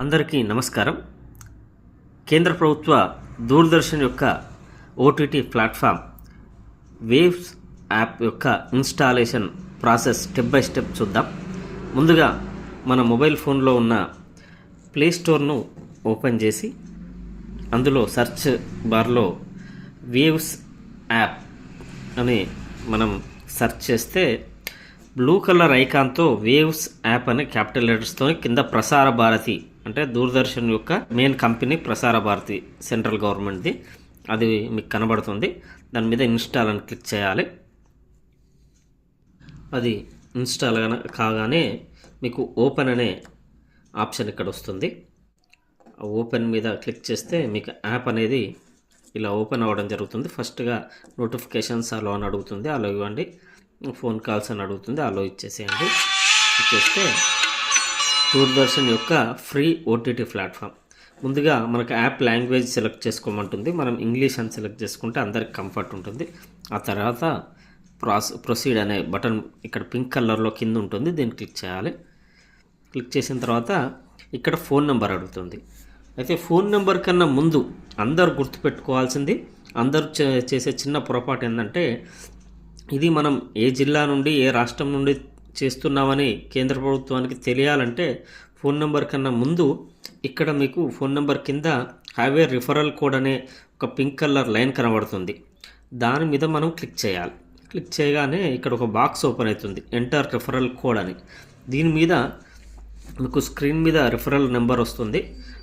అందరికీ నమస్కారం. కేంద్ర ప్రభుత్వ దూరదర్శన్ యొక్క ఓటీటీ ప్లాట్ఫామ్ వేవ్స్ యాప్ యొక్క installation process step by step చూద్దాం. ముందుగా మన మొబైల్ ఫోన్లో ఉన్న ప్లే స్టోర్ను ఓపెన్ చేసి అందులో సెర్చ్ బార్లో వేవ్స్ యాప్ అని మనం సెర్చ్ చేస్తే బ్లూ కలర్ ఐకాన్తో వేవ్స్ యాప్ అనే క్యాపిటల్ లెటర్స్తో కింద ప్రసార భారతి అంటే దూరదర్శన్ యొక్క main company Prasar Bharati central గవర్నమెంట్ది అది మీకు కనబడుతుంది. దాని మీద ఇన్స్టాల్ అని క్లిక్ చేయాలి. అది ఇన్స్టాల్ కాగానే మీకు ఓపెన్ అనే ఆప్షన్ ఇక్కడ వస్తుంది. ఆ ఓపెన్ మీద క్లిక్ చేస్తే మీకు యాప్ అనేది ఇలా ఓపెన్ అవ్వడం జరుగుతుంది. ఫస్ట్గా నోటిఫికేషన్స్ అలో అని అడుగుతుంది. అలో ఇవ్వండి. ఫోన్ కాల్స్ అని అడుగుతుంది. అలో ఇచ్చేసేయండి. ఇచ్చేస్తే దూరదర్శన్ యొక్క ఫ్రీ ఓటీటీ ప్లాట్ఫామ్. ముందుగా మనకు యాప్ లాంగ్వేజ్ సెలెక్ట్ చేసుకోమంటుంది. మనం ఇంగ్లీష్ అని సెలెక్ట్ చేసుకుంటే అందరికి కంఫర్ట్ ఉంటుంది. ఆ తర్వాత ప్రాస్ ప్రొసీడ్ అనే బటన్ ఇక్కడ పింక్ కలర్లో కింద ఉంటుంది. దీన్ని క్లిక్ చేయాలి. క్లిక్ చేసిన తర్వాత ఇక్కడ ఫోన్ నెంబర్ అడుగుతుంది. అయితే ఫోన్ నెంబర్ కన్నా ముందు అందరు గుర్తుపెట్టుకోవాల్సింది అందరు చే- చేసే చిన్న పొరపాటు ఏంటంటే ఇది మనం ఏ జిల్లా నుండి ఏ రాష్ట్రం నుండి చేస్తున్నామని కేంద్ర ప్రభుత్వానికి తెలియాలంటే ఫోన్ నెంబర్ కన్నా ముందు ఇక్కడ మీకు ఫోన్ నెంబర్ కింద హైవే రిఫరల్ కోడ్ అనే ఒక పింక్ కలర్ లైన్ కనబడుతుంది. దాని మీద మనం క్లిక్ చేయాలి. క్లిక్ చేయగానే ఇక్కడ ఒక బాక్స్ ఓపెన్ అవుతుంది. ఎంటర్ రిఫరల్ కోడ్ అని. దీని మీద మీకు స్క్రీన్ మీద రిఫరల్ నెంబర్ వస్తుంది.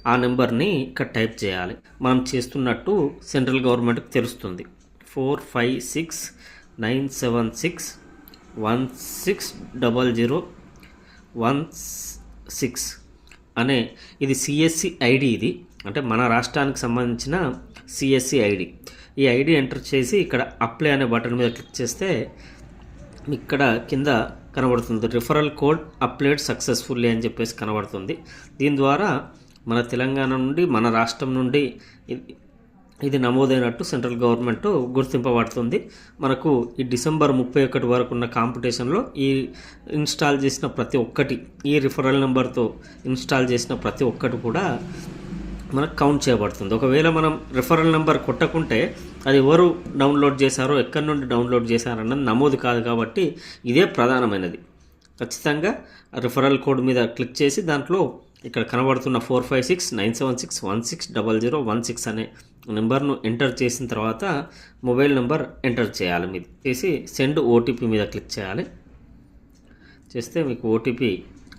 ఆ నెంబర్ని ఇక్కడ టైప్ చేయాలి. మనం చేస్తున్నట్టు సెంట్రల్ గవర్నమెంట్కి తెలుస్తుంది. Four five six nine seven six one six double zero one six అనే ఇది సిఎస్సి ఐడి ఇది. అంటే మన రాష్ట్రానికి సంబంధించిన సిఎస్సి ఐడి. ఈ ఐడి ఎంటర్ చేసి ఇక్కడ అప్లై అనే బటన్ మీద క్లిక్ చేస్తే ఇక్కడ కింద కనబడుతుంది రిఫరల్ కోడ్ అప్లైడ్ సక్సెస్ఫుల్లీ అని చెప్పేసి కనబడుతుంది. దీని ద్వారా మన తెలంగాణ నుండి మన రాష్ట్రం నుండి ఇది- నమోదైనట్టు సెంట్రల్ గవర్నమెంట్ గుర్తింపబడుతుంది. మనకు ఈ డిసెంబర్ ముప్పై ఒకటి వరకు ఉన్న కాంపిటీషన్లో ఈ ఇన్స్టాల్ చేసిన ప్రతి ఒక్కటి ఈ రిఫరల్ నెంబర్తో ఇన్స్టాల్ చేసిన ప్రతి ఒక్కటి కూడా మనకు కౌంట్ చేయబడుతుంది. ఒకవేళ మనం రిఫరల్ నెంబర్ కొట్టకుంటే అది ఎవరు డౌన్లోడ్ చేశారో ఎక్కడి నుండి డౌన్లోడ్ చేశారన్నది నమోదు కాదు కాబట్టి ఇదే ప్రధానమైనది. ఖచ్చితంగా రిఫరల్ కోడ్ మీద క్లిక్ చేసి దాంట్లో ఇక్కడ కనబడుతున్న four five six nine seven six one six double zero one six అనే నెంబర్ను ఎంటర్ చేసిన తర్వాత మొబైల్ నెంబర్ ఎంటర్ చేయాలి. మీరు చేసి సెండ్ ఓటీపీ మీద క్లిక్ చేయాలి. చేస్తే మీకు ఓటీపీ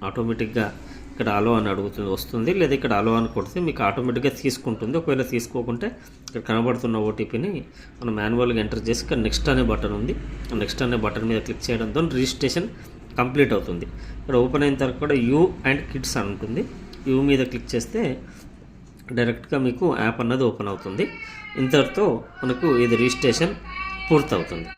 ఆటోమేటిక్గా ఇక్కడ అలో అని అడుగుతుంది వస్తుంది. లేదా ఇక్కడ అలో అని కొడితే మీకు ఆటోమేటిక్గా తీసుకుంటుంది. ఒకవేళ తీసుకోకుంటే ఇక్కడ కనబడుతున్న ఓటీపీని మనం మాన్యువల్గా ఎంటర్ చేసి ఇక్కడ నెక్స్ట్ అనే బటన్ ఉంది. నెక్స్ట్ అనే బటన్ మీద క్లిక్ చేయడంతో రిజిస్ట్రేషన్ కంప్లీట్ అవుతుంది. ఇక్కడ ఓపెన్ అయిన తర్వాత కూడా యూ అండ్ కిడ్స్ అని ఉంటుంది. యూ మీద క్లిక్ చేస్తే డైరెక్ట్గా మీకు యాప్ అన్నది ఓపెన్ అవుతుంది. ఇంతటితో మనకు ఇది రిజిస్ట్రేషన్ పూర్తవుతుంది.